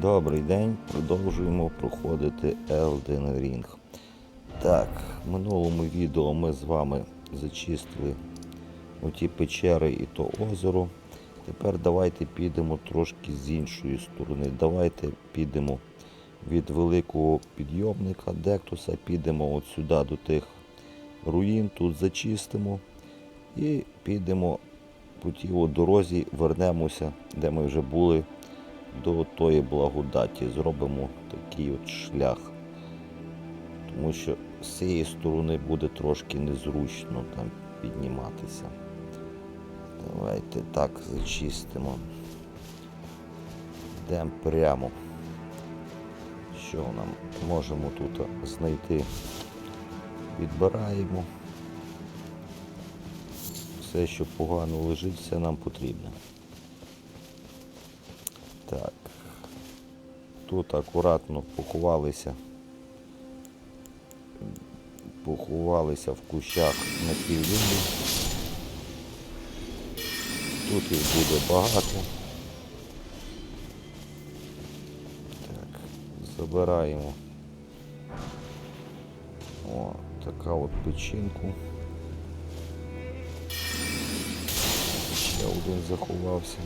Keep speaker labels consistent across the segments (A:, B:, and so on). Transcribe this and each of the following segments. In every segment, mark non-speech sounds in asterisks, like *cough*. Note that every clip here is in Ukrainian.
A: Добрий день, продовжуємо проходити Elden Ring. Так, в минулому відео ми з вами зачистили оті печери і то озеро. Тепер давайте підемо трошки з іншої сторони. Давайте підемо від великого підйомника Дектуса, підемо от сюди до тих руїн, тут зачистимо і підемо по тій дорозі, вернемося, де ми вже були до тої благодаті. Зробимо такий от шлях. Тому що з цієї сторони буде трошки незручно там підніматися. Давайте так зачистимо. Йдемо прямо. Що нам можемо тут знайти? Відбираємо. Все, що погано лежить, все нам потрібно. Так. Тут акуратно поховалися. Поховалися в кущах на півдні. Тут їх буде багато. Так, забираємо. О, така от печінку. Ще один заховався.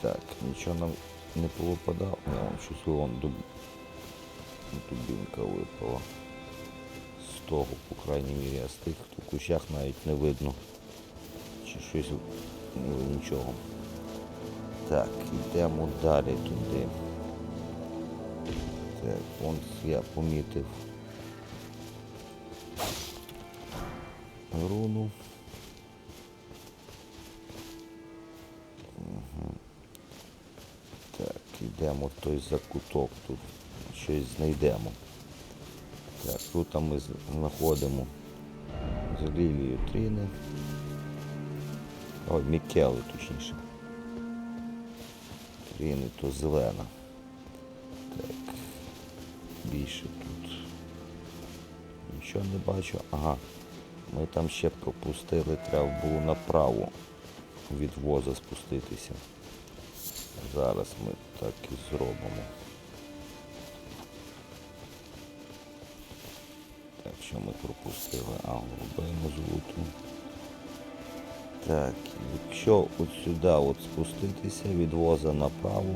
A: Так, нічого нам не повипадало. Я вам щось вон дуб... дубінка випала. З того, по крайній мірі, а з тих, в кущах навіть не видно. Чи щось ну, нічого. Так, йдемо далі туди. Так, вон я помітив руну. Так, йдемо той закуток, тут щось знайдемо. Так, тут ми знаходимо з Лілією Тріни. Ой, Мікели, точніше. Тріни то зелена. Так. Більше тут. Нічого не бачу. Ага. Ми там ще пропустили, треба було направо від воза спуститися. Зараз ми так і зробимо. Так, що ми пропустили? А, золоту. Так, якщо от сюди от спуститися від воза направо,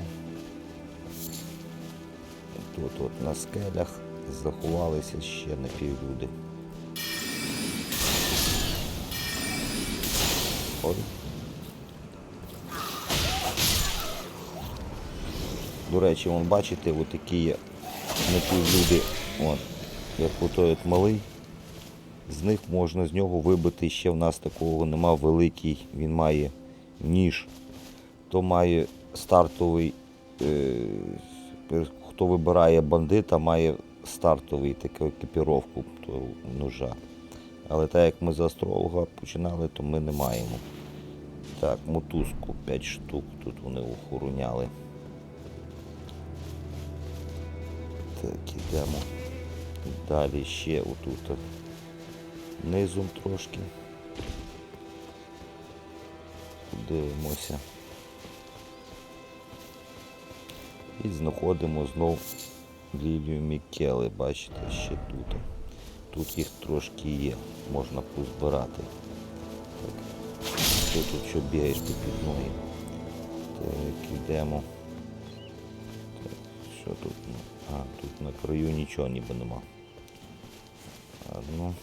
A: тут от на скелях заховалися ще напівлюди. Ой. До речі, вон бачите, от такі є напівлюди, от, як отой от малий. З них можна з нього вибити ще в нас такого нема великий, він має ніж, то має стартовий, е, хто вибирає бандита, має стартовий таку екіпіровку того ножа. Але так як ми з астролога починали, то ми не маємо. Так, мотузку 5 штук тут вони охороняли. Так, ідемо. Далі ще отут низом трошки. Дивимося. І знаходимо знов лілію Мікели, бачите, ще тут. Тут їх трошки є, можна позбирати. Так. Ти тут що бігаєш по під ноги. Так, йдемо. Що тут? А, тут на краю нічого ніби нема. Ладно.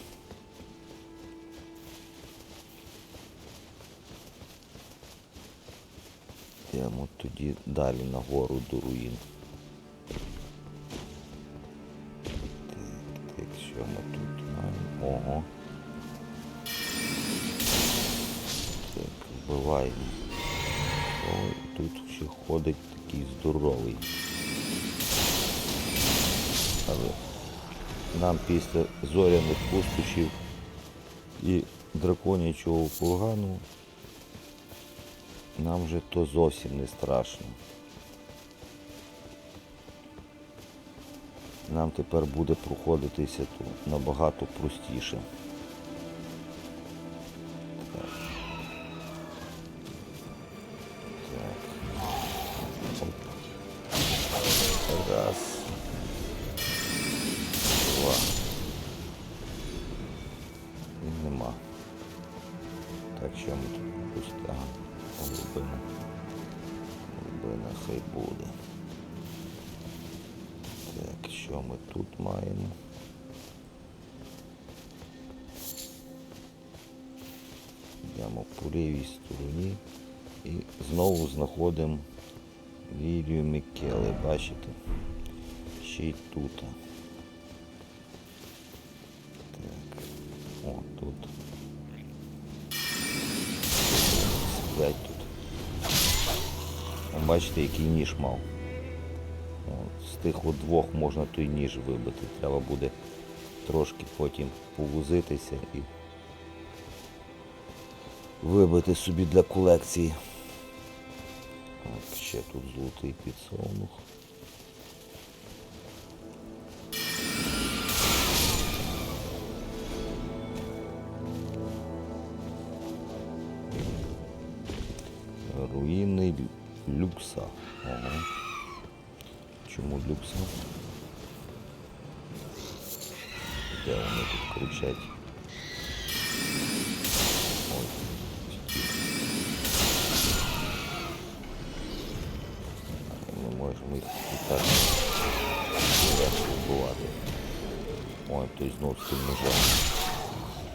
A: Йдемо тоді далі нагору до руїн. Так, так, що ми тут маємо? Ого. Так, вбиваємо. Ой, тут ще ходить такий здоровий. Але нам після зоряних пустощів і драконячого кургану нам вже то зовсім не страшно. Нам тепер буде проходитися тут набагато простіше. Що ми тут пуста? Глибина. Глибина хай буде. Так, що ми тут маємо? Йдемо по лівій стороні і знову знаходимо Лілію Мікеле, бачите? Ще й тут. Бачите, який ніж мав. От, з тих от двох можна той ніж вибити. Треба буде трошки потім повозитися і вибити собі для колекції. От, ще тут золотий підсолнух. Той тим ножем.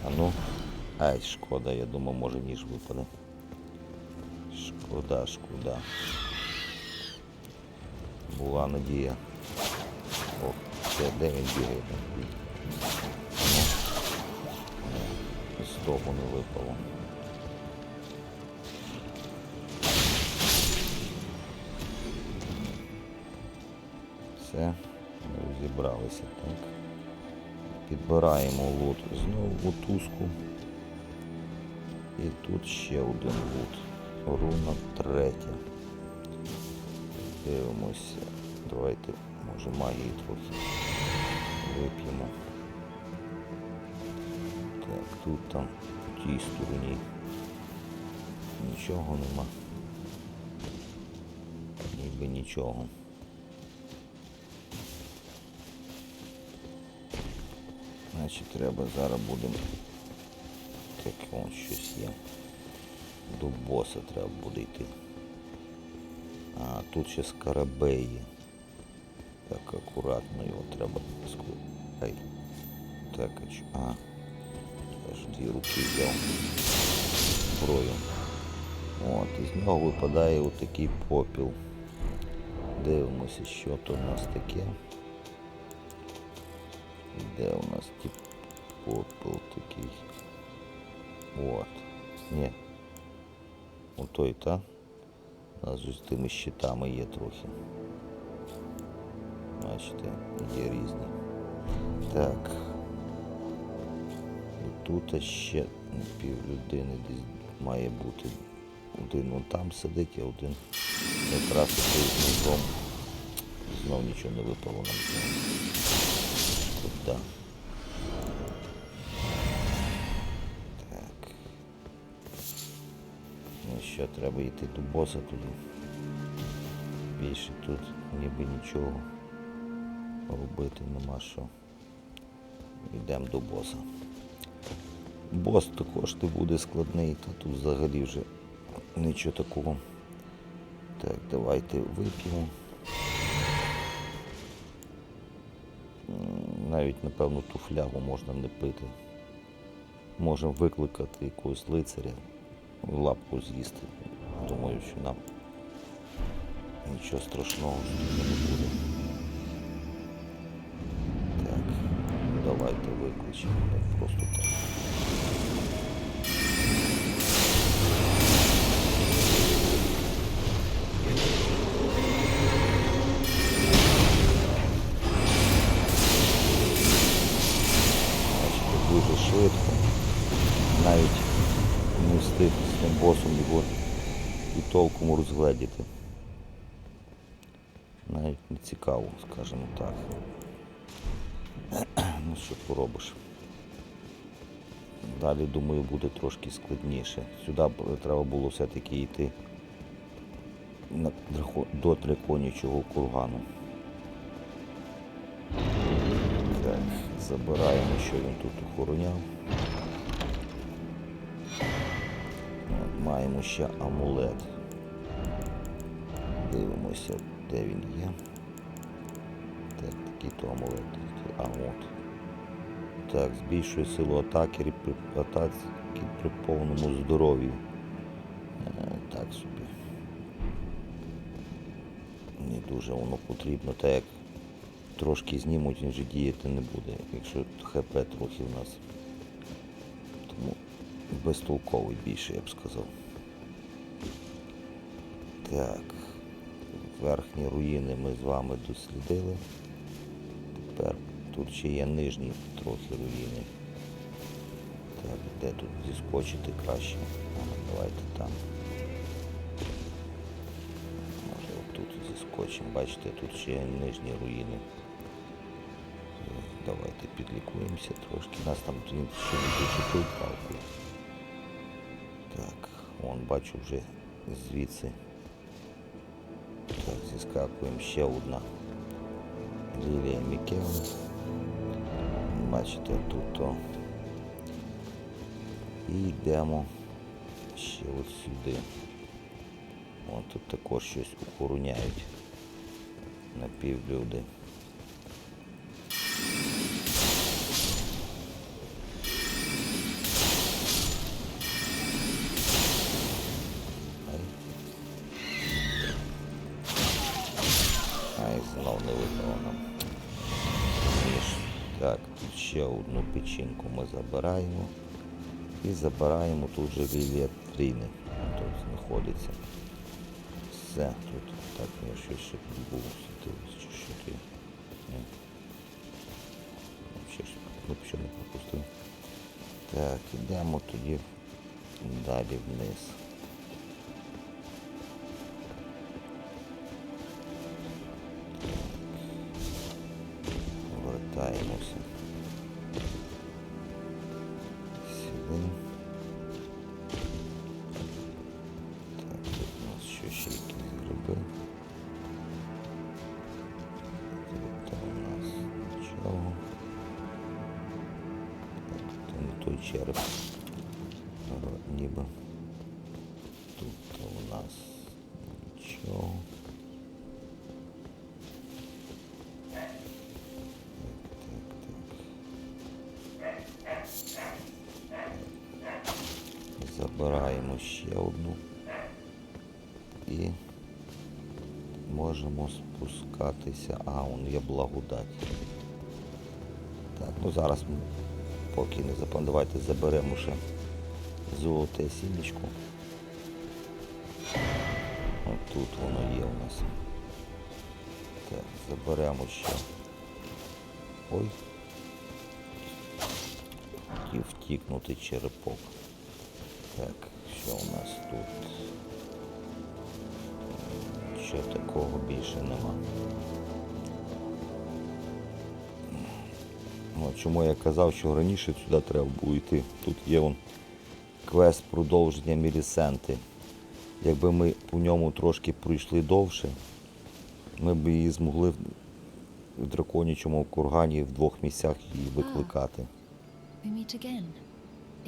A: А ну. Ай, шкода, я думав, може ніж випаде. Шкода, шкода. Була надія. О, це де він бігає? З того не випало. Все, розібралися, так. Підбираємо лут знову мотузку. І тут ще один лут. Руна третя. Дивимося. Давайте, може, магії трохи вип'ємо. Так, тут там в тій стороні нічого нема. Ніби нічого. Значить треба зараз будемо. Так, вон щось є. До боса треба буде йти. А, тут ще скарабей є. Так, акуратно його треба. Ай. Так, а чо? А. Я ж дві руки взяв. Зброю. От, із нього випадає отакий попіл. Дивимося, що то в нас таке. Де у нас тип попіл такий? От. Ні. Отой, та? У нас з тими щитами є трохи. Бачите, є різні. Так. І тут ще пів людини десь має бути. Один вон там сидить, а один якраз той з ножом. Знов нічого не випало нам. З Так. Ну що, треба йти до боса туди. Більше тут ніби нічого робити нема що. Йдемо до боса. Бос також не буде складний, та тут взагалі вже нічого такого. Так, давайте вип'ємо. Навіть, напевно, ту флягу можна не пити. Можемо викликати якогось лицаря, лапку з'їсти. Думаю, що нам нічого страшного не буде. Так, давайте викличемо просто так. Толком розгледіти. Навіть не цікаво, скажімо так. *clears throat* Ну що поробиш. Далі, думаю, буде трошки складніше. Сюди треба було все-таки йти до драконячого кургану. Так, забираємо, що він тут охороняв. маємо ще амулет. Дивимося, де він є. Так, такий то амулет. А от. Так, збільшує силу атаки при атаці при повному здоров'ю. Е, так собі. Не дуже воно потрібно, так як трошки знімуть, він вже діяти не буде, якщо ХП трохи в нас. Тому безтолковий більше, я б сказав. Так. Верхні руїни ми з вами дослідили. Тепер тут ще є нижні трохи руїни. Так, де тут зіскочити краще? Давайте там. Може отут зіскочимо. Бачите, тут ще є нижні руїни. Давайте підлікуємося трошки. Нас там ще не зачепив палкою. Так, вон бачу вже звідси. Так, зіскакуємо ще одна. Лілія Мікеле. Бачите, тут то. І йдемо ще от сюди. Вон тут також щось охороняють напівлюди. Ще одну печінку ми забираємо. І забираємо тут же віліатріни. Тут знаходиться. Все, тут так я щось ще було чи що ти. Взагалі не пропустив. Так, ідемо тоді далі вниз. Нас ще якісь. Тут у нас нічого. Тут не той череп. Можемо спускатися. А, он є благодать. Так, ну зараз ми поки не запам... Давайте заберемо ще золоте сімечко. От тут воно є у нас. Так, заберемо ще. Ой. Хотів втікнути черепок. Так, що у нас тут? Що такого більше нема. Ну, чому я казав, що раніше сюди треба було йти. Тут є вон квест продовження Мілісенти. Якби ми по ньому трошки пройшли довше, ми б її змогли в драконячому кургані в двох місцях її викликати.
B: We meet again.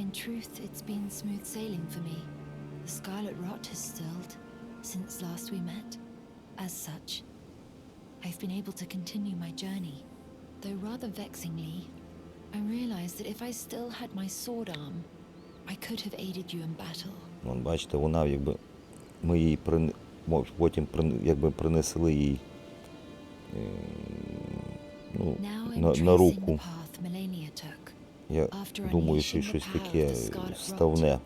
B: In truth, it's been smooth sailing for me. The scarlet rot has stilled since last we met. As such, I've been able to continue my journey. Though rather vexingly, I realize that if I still had my sword arm, I could have aided you in battle.
A: Вон, бачите, вона якби ми її прин... потім прин... якби принесли їй е, ну, на, на руку. Я думаю, що щось таке
B: the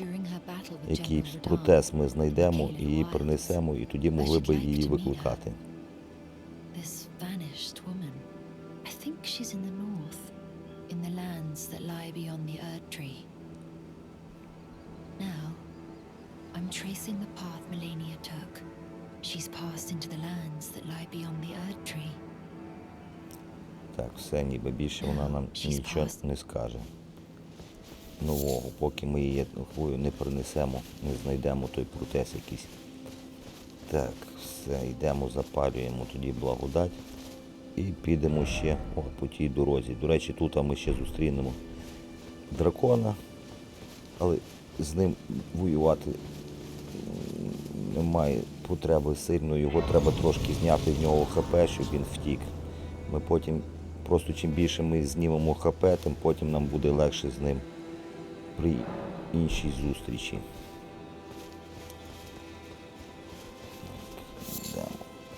B: Radahn.
A: протез ми знайдемо і її принесемо, і тоді могли б її викликати.
B: I'm tracing the path Melania took. She's passed into the lands that lie beyond the Erd Tree.
A: Так, все, ніби більше вона нам нічого не скаже. Нового, поки ми її хвою не принесемо, не знайдемо той протез якийсь. Так, все, йдемо, запалюємо тоді благодать. І підемо ще о, по тій дорозі. До речі, тут ми ще зустрінемо дракона. Але з ним воювати немає потреби сильно, його треба трошки зняти в нього ХП, щоб він втік. Ми потім, просто чим більше ми знімемо ХП, тим потім нам буде легше з ним при іншій зустрічі.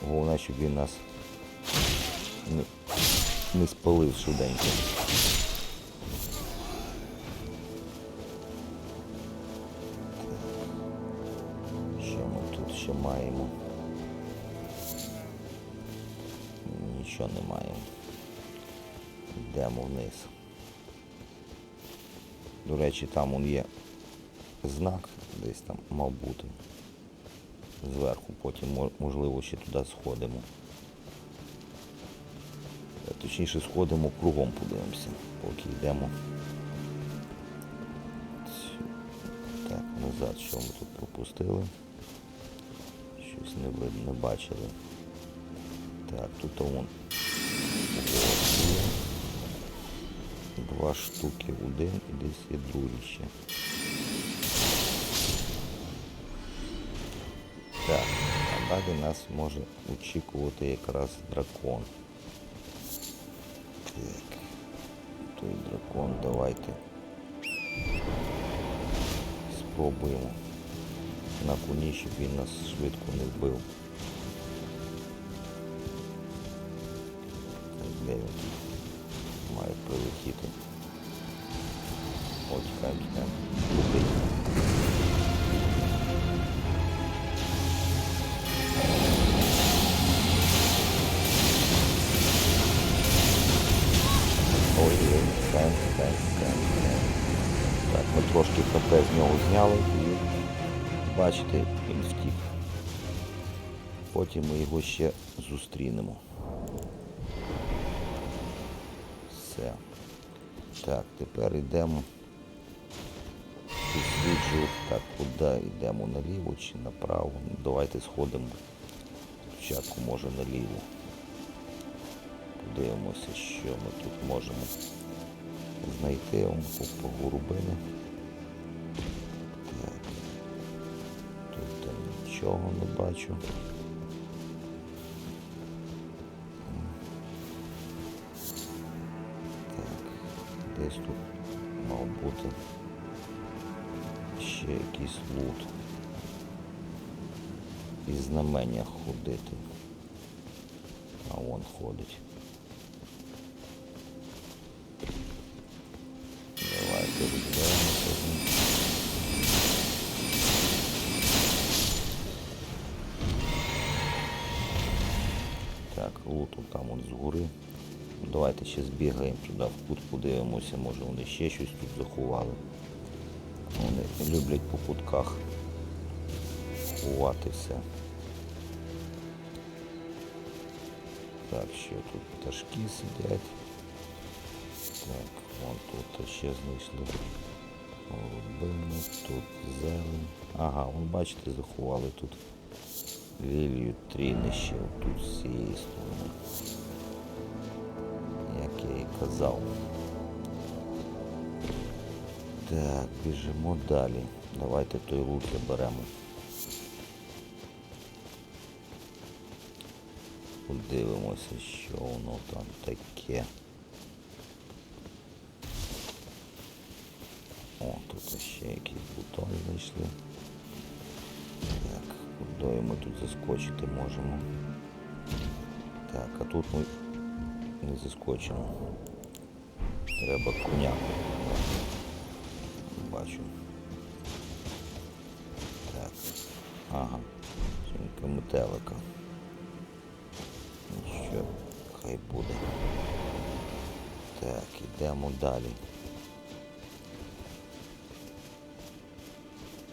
A: Головне, щоб він нас не, не спалив швиденько. Що ми тут ще маємо? Нічого не маємо. Йдемо вниз. До речі, там он є знак, десь там мав бути. Зверху, потім можливо ще туди сходимо. Е, Точніше сходимо кругом подивимося, поки йдемо. Так, назад, що ми тут пропустили? Щось не не бачили. Так, тут вон. Два штуки, один і десь є другий ще. Так, а далі нас може очікувати якраз дракон. Так. Той дракон, давайте. Спробуємо. На коні, щоб він нас швидко не вбив. Так, де він прилетіти? О, тікаємо, тікаємо. Летить. Ой, ой, тікаємо, тікаємо, тікаємо. Так, ми трошки ХП з нього зняли і бачите, він втік. Потім ми його ще зустрінемо. Так, тепер йдемо досліджувати. Так, куди йдемо наліво чи направо? Давайте сходимо. Спочатку може наліво. Подивимося, що ми тут можемо знайти. Он по горубини. Тут нічого не бачу. Десь тут мав бути ще якийсь лут. І знамення ходити. А вон ходить. Давайте розберемося з ним. Так, луту там от згори. Давайте ще збігаємо туди в кут, подивимося, може вони ще щось тут заховали. Вони люблять по кутках ховати все. Так, що тут пташки сидять. Так, вон тут ще знайшли голубину, тут зелень. Ага, вон бачите, заховали тут лілію трінище тут з цієї сторони. Я і казав. Так, біжимо далі. Давайте той лут заберемо. Подивимося, що воно там таке. О, тут ще якийсь бутон знайшли. Так, куди ми тут заскочити можемо? Так, а тут ми не заскочимо. Треба коняку. Бачу. Так. Ага. Тільки метелика. Що, хай буде. Так, ідемо далі.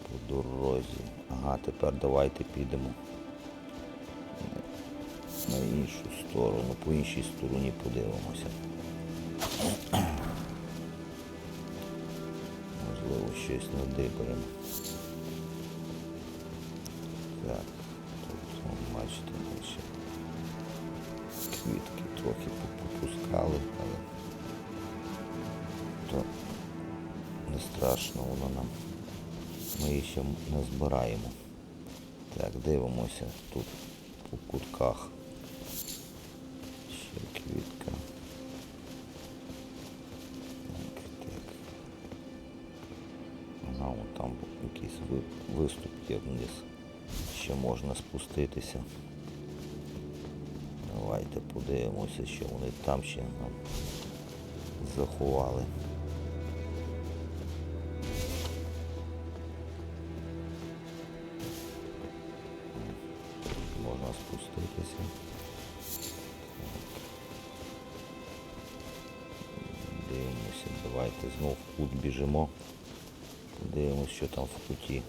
A: По дорозі. Ага, тепер давайте підемо сторону, по іншій стороні подивимося. Можливо, щось надибаємо. Так, тут вон, бачите, ще квітки трохи попускали, але то не страшно воно нам. ми її ще не збираємо. Так, дивимося тут по кутках. Квітка. Так, так. Ага, вон там якийсь ви- виступ є вниз. Ще можна спуститися. Давайте подивимося, що вони там ще нам заховали. Можна спуститися. Дивимося, давайте знов в кут біжимо. Подивимося, що там в куті.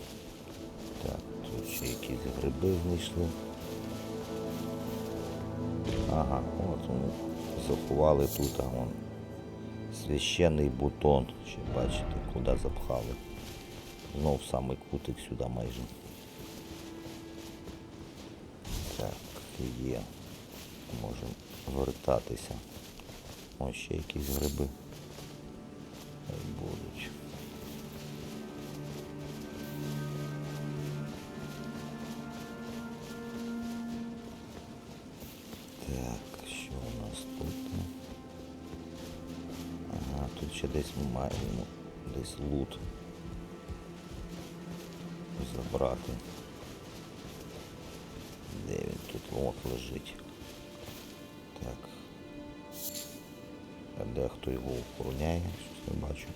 A: Так, тут ще якісь гриби знайшли. Ага, от вони заховали тут, а вон священний бутон. Ще бачите, куди запхали. Знов самий кутик сюди майже. Так, є. Можемо вертатися. Ось ще якісь гриби. Хай будуть. Так, що у нас тут? Ага, тут ще десь ми маємо десь лут забрати. Де він тут от лежить? Так. А де хто його охороняє? Не бачу.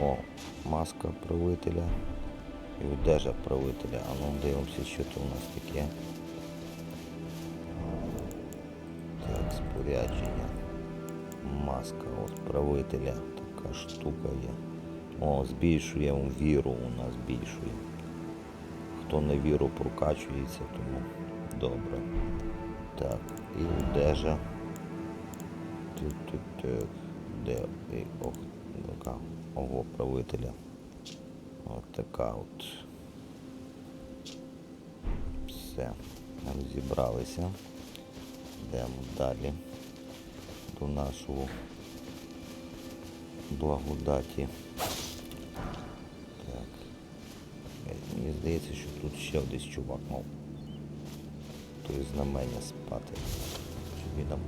A: О, маска правителя і одежа правителя. А ну дивимося, що то у нас таке. Так, спорядження. Маска от правителя. Така штука є. О, збільшує віру у нас збільшує. Хто на віру прокачується, тому добре. Так, і одежа. Тут, тут, тут, де і, ох, така, ого, правителя. От така от. Все. Розібралися. Йдемо далі до нашого благодаті. Так. Мені здається, що тут ще десь чувак мав той знамення спати. Щоб він нам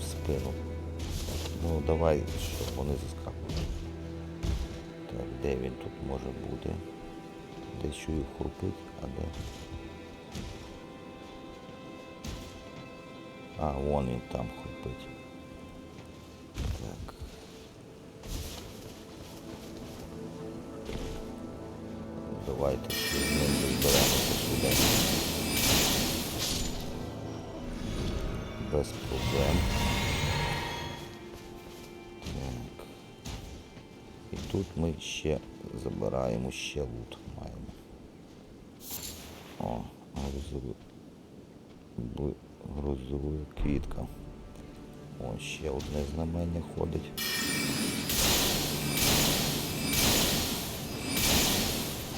A: в спину. Ну давай, щоб вони заскакували. Так, де він тут може бути? Десь чую хрупить, а де? А, вон він там хрупить. Так. Давайте ще з ним розберемося сюди. Без проблем. Тут ми ще забираємо ще лут маємо. О, грузовик. Б- квітка. О, ще одне знамення ходить.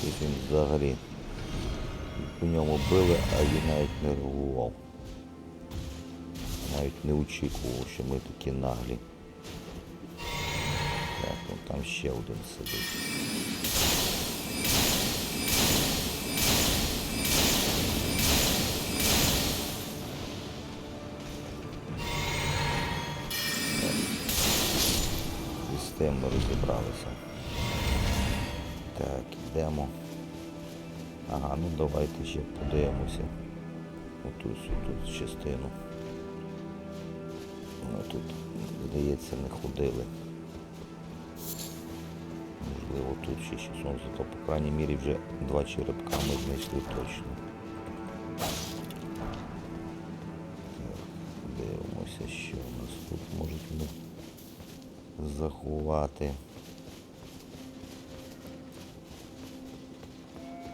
A: Тут він взагалі по ньому били, а він навіть не реагував. Навіть не очікував, що ми такі наглі. Ну там ще один сидить. Ми розібралися. Так, йдемо. Ага, ну давайте ще подивимося. Отут всю тут частину. Ми тут, здається, не ходили. Можливо, тут ще щось. Ну, зато, по крайній мірі, вже два черепка ми знайшли точно. Дивимося, що у нас тут можуть вони заховати.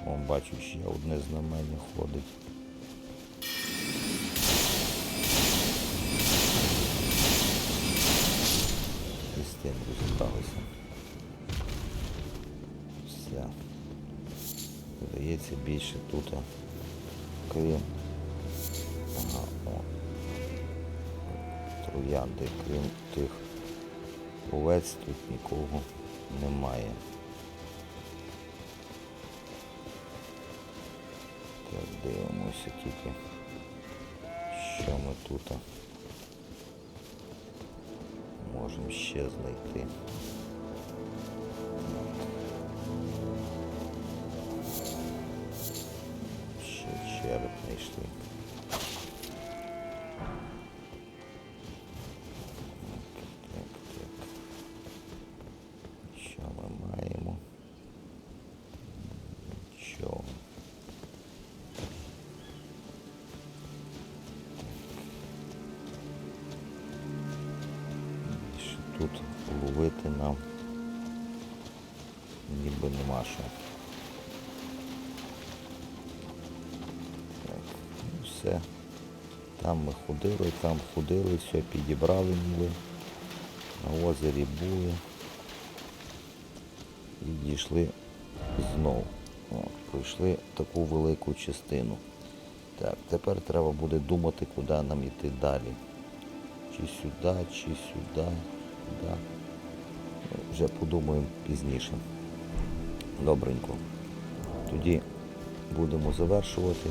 A: О, бачу, ще одне знамення ходить. З тим. здається більше тут крім ага, троянди, крім тих овець тут нікого немає. Так, дивимося тільки, що ми тут можемо ще знайти. Знайшли. Ми маємо? Нічого. Тут ловити нам ніби нема що. Так, ну все. Там ми ходили, там ходили, все підібрали ніби. На озері були. І дійшли знов. О, пройшли таку велику частину. Так, тепер треба буде думати, куди нам йти далі. Чи сюди, чи сюди, сюди. Ну, Вже подумаємо пізніше. Добренько. Тоді будемо завершувати.